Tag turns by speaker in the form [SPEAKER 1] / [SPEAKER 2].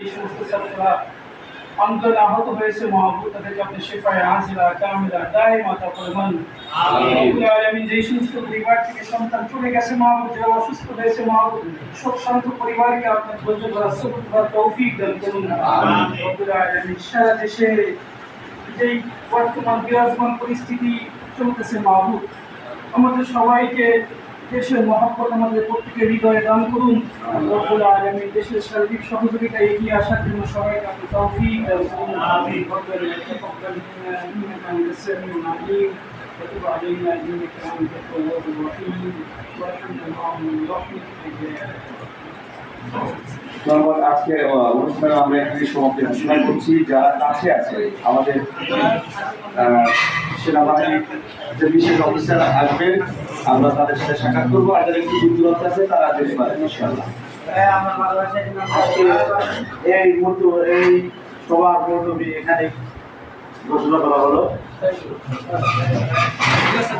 [SPEAKER 1] এই সমস্ত ছাত্ররা অন্তরে আহত হয়েছে মহাবুত তাদেরকে আপনি শেফায় হাজিরা কামিলা দায় মাতা পরিমাণ আমি যেই সমস্ত পরিবার থেকে সন্তান চলে গেছে মহাবুত যারা অসুস্থ হয়েছে মহাবুত শোক শান্ত পরিবারকে আপনার ধৈর্য ধরা সবুজ ধরা তৌফিক দান করুন। রব্বুল সারা দেশে যেই বর্তমান বিরাজমান পরিস্থিতি চলতেছে মাহবুব আমাদের সবাইকে দেশের মহাব্বত আমাদের প্রত্যেকের হৃদয়ে দান করুন রব্বুল আলামিন দেশের সার্বিক সহযোগিতা এগিয়ে আসার জন্য সবাইকে আপনি তৌফিক দান করুন আমিন রব্বুল تقبل منا انك انت السميع العليم وتب علينا انك انت التواب الرحيم وارحمنا اللهم برحمتك يا
[SPEAKER 2] ধন্যবাদ। আজকে অনুষ্ঠানে আমরা এখানে সমাপ্তি ঘোষণা করছি। যারা কাছে আছে, আমাদের সেনাবাহিনীর যে বিশেষ অফিসার আসবেন, আমরা তাদের সাথে সাক্ষাৎ করব। আর যারা একটু দূর দূরত্বে আছে, তারা যেতে পারেন ইনশাআল্লাহ। আজকে এই মুহূর্ত, এই সবার মুহূর্ত এখানে ঘোষণা করা হলো।